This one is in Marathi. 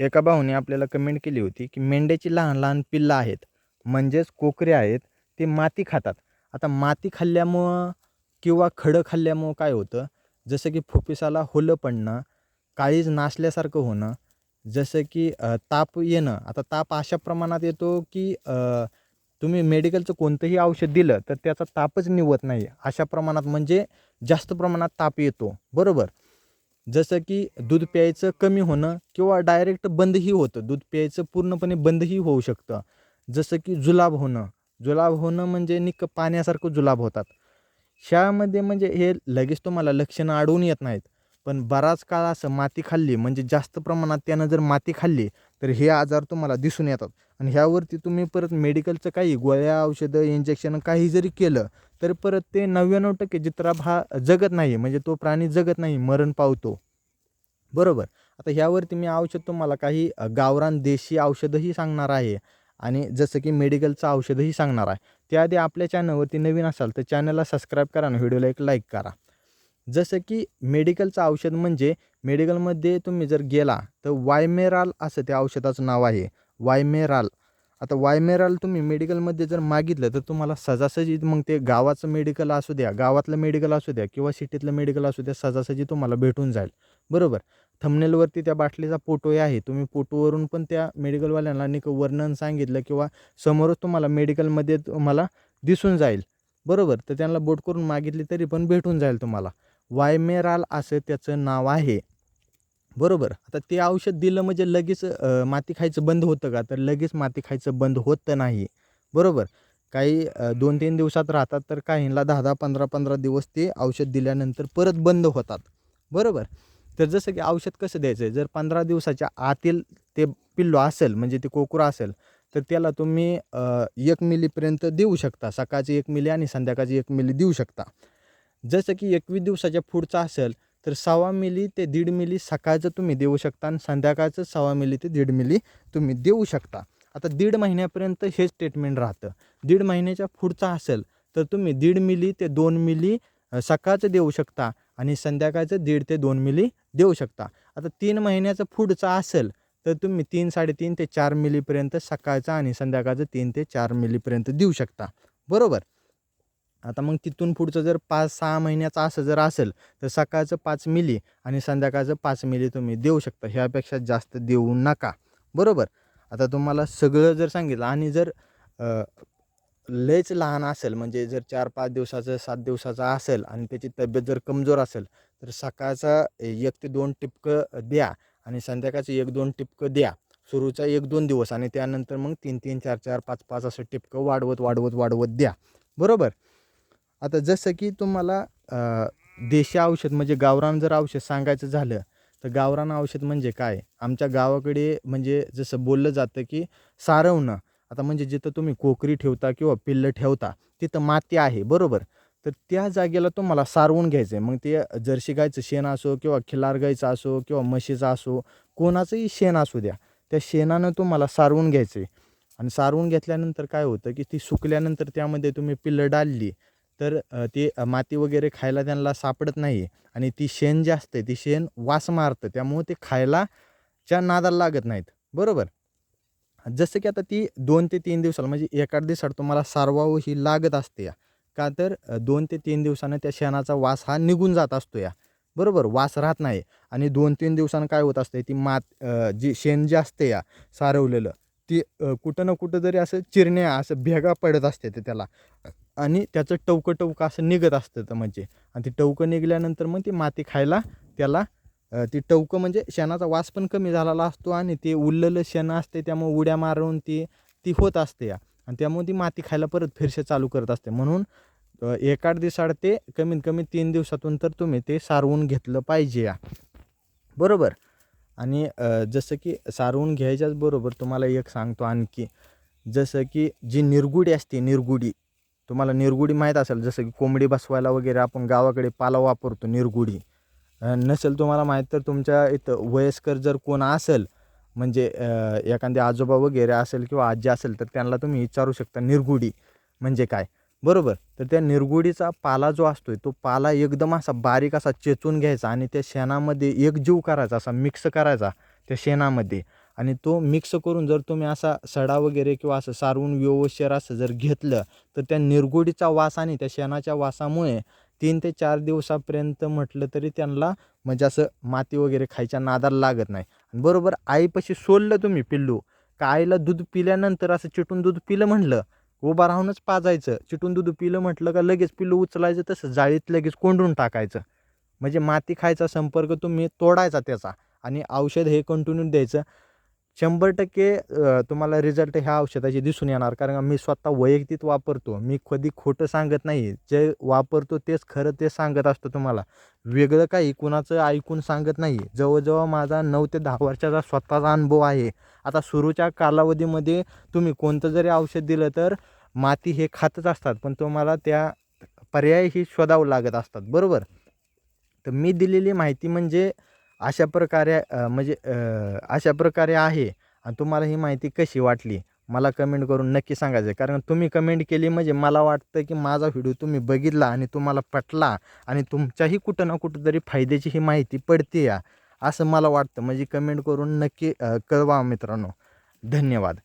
एका भाऊने आपल्याला कमेंट केली होती की मेंढ्याची लहान लहान पिल्लं आहेत म्हणजेच कोकरे आहेत ते माती खातात. आता माती खाल्ल्यामुळं किंवा खडं खाल्ल्यामुळं काय होतं? जसं की फुफ्फुसाला होलं पडणं काळीज नासल्यासारखं होणं जसं की ताप येणं. आता ताप अशा प्रमाणात येतो की तुम्ही मेडिकलचं कोणतंही औषध दिलं तर त्याचा तापच निवत नाही. अशा प्रमाणात म्हणजे जास्त प्रमाणात ताप येतो. बरोबर? जसं की दूध प्यायचं कमी होणं किंवा डायरेक्ट बंदही होतं. दूध प्यायचं पूर्णपणे बंदही होऊ शकतं. जसं की जुलाब होणं. जुलाब होणं म्हणजे निक पाण्यासारखं जुलाब होतात. शाळामध्ये म्हणजे हे लगेच तुम्हाला लक्षणं आढळून येत नाहीत. पण बराच काळ असं माती खाल्ली म्हणजे जास्त प्रमाणात त्यानं जर माती खाल्ली तर हे आजार तुम्हाला दिसून येतात. आणि ह्यावरती तुम्ही परत मेडिकलचं काही गोळ्या औषधं इंजेक्शन काही जरी केलं तर परत ते नव्याण्णव टक्के जित्राप हा जगत नाही म्हणजे तो प्राणी जगत नाही मरण पावतो. बरोबर? आता ह्यावरती मी औषध तुम्हाला काही गावरान देशी औषधंही सांगणार आहे. आणि जसं की मेडिकलचं औषधही सांगणार आहे. त्याआधी आपल्या चॅनलवरती नवीन असाल तर चॅनलला सबस्क्राईब करा आणि व्हिडिओला एक लाईक करा. जसं की मेडिकलचं औषध म्हणजे मेडिकलमध्ये तुम्ही जर गेला तर वायमेराल असं त्या औषधाचं नाव आहे वायमेराल. आता वायमेराल तुम्ही मेडिकलमध्ये जर मागितलं तर तुम्हाला सजासजी मग ते गावाचं मेडिकल असू द्या गावातलं मेडिकल असू द्या किंवा सिटीतलं मेडिकल असू द्या सजासजी तुम्हाला भेटून जाईल. बरोबर? थंबनेलवरती त्या बाटलीचा फोटोही आहे. तुम्ही फोटोवरून पण त्या मेडिकलवाल्यांना निक वर्णन सांगितलं किंवा समोरच तुम्हाला मेडिकलमध्ये तुम्हाला दिसून जाईल. बरोबर? तर त्यांना बोट करून मागितली तरी पण भेटून जाईल तुम्हाला. वायमेराल असं त्याचं नाव आहे. बरोबर? आता ते औषध दिलं म्हणजे लगेच माती खायचं बंद होतं का? तर लगेच माती खायचं बंद होतं नाही. बरोबर? काही दोन तीन दिवसात राहतात तर काहींना दहा दहा पंधरा पंधरा दिवस ते औषध दिल्यानंतर परत बंद होतात. बरोबर? तर जसं की औषध कसं द्यायचं? आहे जर पंधरा दिवसाच्या आतील ते पिल्लो असेल म्हणजे ते कोकुरा असेल तर त्याला तुम्ही एक मिलीपर्यंत देऊ शकता. सकाळची एक मिली आणि संध्याकाळची एक मिली देऊ शकता. जसं की एकवीस दिवसाच्या पुढचा असेल तर सव्वा मिली ते दीड मिली सकाळचं तुम्ही देऊ शकता आणि संध्याकाळचं सव्वा मिली ते दीड मिली तुम्ही देऊ शकता. आता दीड महिन्यापर्यंत हे स्टेटमेंट राहतं. दीड महिन्याच्या पुढचा असेल तर तुम्ही दीड मिली ते दोन मिली सकाळचं देऊ शकता आणि संध्याकाळचं दीड ते दोन मिली देऊ शकता. आता तीन महिन्याचं पुढचा असेल तर तुम्ही तीन साडेतीन ते चार मिलीपर्यंत सकाळचं आणि संध्याकाळचं तीन ते चार मिलीपर्यंत देऊ शकता. बरोबर? आता मग तिथून पुढचं जर पाच सहा महिन्याचं असं जर असेल तर सकाळचं पाच मिली आणि संध्याकाळचं पाच मिली तुम्ही देऊ शकता. ह्यापेक्षा जास्त देऊ नका. बरोबर? आता तुम्हाला सगळं जर सांगितलं आणि जर लयच लहान असेल म्हणजे जर चार पाच दिवसाचं सात दिवसाचा असेल आणि त्याची तब्येत जर कमजोर असेल तर सकाळचा एक ते दोन टिपकं द्या आणि संध्याकाळचं एक दोन टिपकं द्या. सुरूचा एक दोन दिवस आणि त्यानंतर मग तीन तीन चार चार पाच पाच असं टिपकं वाढवत वाढवत वाढवत द्या. बरोबर? आता जसं की तुम्हाला देशी औषध म्हणजे गावरान जर औषध सांगायचं झालं तर गावरान औषध म्हणजे काय? आमच्या गावाकडे म्हणजे जसं बोललं जातं की सारवणं. आता म्हणजे जिथं तुम्ही कोकरी ठेवता किंवा पिल्लं ठेवता तिथं माती आहे बरोबर? तर त्या जागेला तुम्हाला सारवून घ्यायचं आहे मग ते जर्सी गायचं शेण असो किंवा खिलार गायचं असो किंवा म्हशीचं असो कोणाचंही शेण असू द्या त्या शेणानं तुम्हाला सारवून घ्यायचं आहे आणि सारवून घेतल्यानंतर काय होतं की ती सुकल्यानंतर त्यामध्ये तुम्ही पिल्लं डालली तर ती माती वगैरे खायला त्यांना सापडत नाही आणि ती शेण जी असते ती शेण वास मारतं. त्यामुळे ते खायला च्या नादाला लागत नाहीत. बरोबर? जसं की आता ती दोन ते तीन दिवसाला म्हणजे एका दिवसात तुम्हाला सारवाव ही लागत असते या. का तर दोन ते तीन दिवसानं त्या शेणाचा वास हा निघून जात असतो या. बरोबर? वास राहत नाही. आणि दोन तीन दिवसानं काय होत असते ती मात जी शेण जे असते या सारवलेलं ती कुठं ना कुठं तरी असं चिरण्या असं भेगा पडत असते ते त्याला. आणि त्याचं टवकं टवकं असं निघत असतं तर म्हणजे. आणि ती टवकं निघल्यानंतर मग ती माती खायला त्याला ती टवकं म्हणजे शेणाचा वास पण कमी झालेला असतो आणि ते उरलेलं शेण असते त्यामुळे उड्या मारून ती ती होत असते. या आणि त्यामुळे ती माती खायला परत फिरसे चालू करत असते. म्हणून एका आठ दिवसाड ते कमीत कमी तीन दिवसातून तर तुम्ही ते सारवून घेतलं पाहिजे. या बरोबर? आणि जसं की सारवून घ्यायच्याच बरोबर तुम्हाला एक सांगतो आणखी. जसं की जी निरगुडी असते निरगुडी तुम्हाला निरगुडी माहीत असेल जसं की कोंबडी बसवायला वगैरे आपण गावाकडे पाला वापरतो निरगुडी. नसेल तुम्हाला माहीत तर तुमच्या इथं वयस्कर जर कोण असेल म्हणजे एखादे आजोबा वगैरे असेल किंवा आजी असेल तर त्यांना तुम्ही विचारू शकता निरगुडी म्हणजे काय. बरोबर? तर त्या निरगुडीचा पाला जो असतो तो पाला एकदम असा बारीक असा चेचून घ्यायचा आणि त्या शेणामध्ये एकजीव करायचा असा मिक्स करायचा त्या शेणामध्ये. आणि तो मिक्स करून जर तुम्ही असा सडा वगैरे किंवा असं सारवून व्यवस्थित असं जर घेतलं तर त्या निरगुडीचा वास आणि त्या शेणाच्या वासामुळे तीन ते चार दिवसापर्यंत म्हटलं तरी त्यांना म्हणजे असं माती वगैरे खायच्या नादाला लागत नाही. आणि बरोबर आईपाशी सोडलं तुम्ही पिल्लू का आईला दूध पिल्यानंतर असं चिटून दूध पिलं म्हटलं उभा राहूनच पाजायचं. चिटून दूध पिलं म्हटलं का लगेच पिल्लू उचलायचं तसं जाळीत लगेच कोंडून टाकायचं. म्हणजे माती खायचा संपर्क तुम्ही तोडायचा त्याचा आणि औषध हे कंटिन्यू द्यायचं. शंभर टक्के तुम्हाला रिझल्ट ह्या औषधाचे दिसून येणार. कारण का मी स्वतः वैयक्तिक वापरतो. मी कधी खोटं सांगत नाही. जे वापरतो तेच खरं ते सांगत असतो तुम्हाला. वेगळं काही कुणाचं ऐकून सांगत नाही. जवळजवळ माझा नऊ ते दहा वर्षाचा स्वतःचा अनुभव आहे. आता सुरूच्या कालावधीमध्ये तुम्ही कोणतं जरी औषध दिलं तर माती हे खातच असतात. पण तुम्हाला त्या पर्याय ही शोधावं लागत असतात. बरोबर? तर मी दिलेली माहिती म्हणजे अशा प्रकारे म्हणजे अशा प्रकारे आहे आणि तुम्हाला ही माहिती कशी वाटली? मला कमेंट करून नक्की सांगायचं आहे. कारण तुम्ही कमेंट केली म्हणजे मला वाटतं की माझा व्हिडिओ तुम्ही बघितला आणि तुम्हाला पटला आणि तुमच्याही कुठं ना कुठं तरी फायद्याची ही माहिती पडते या असं मला वाटतं. म्हणजे कमेंट करून नक्की कळवा मित्रांनो. धन्यवाद.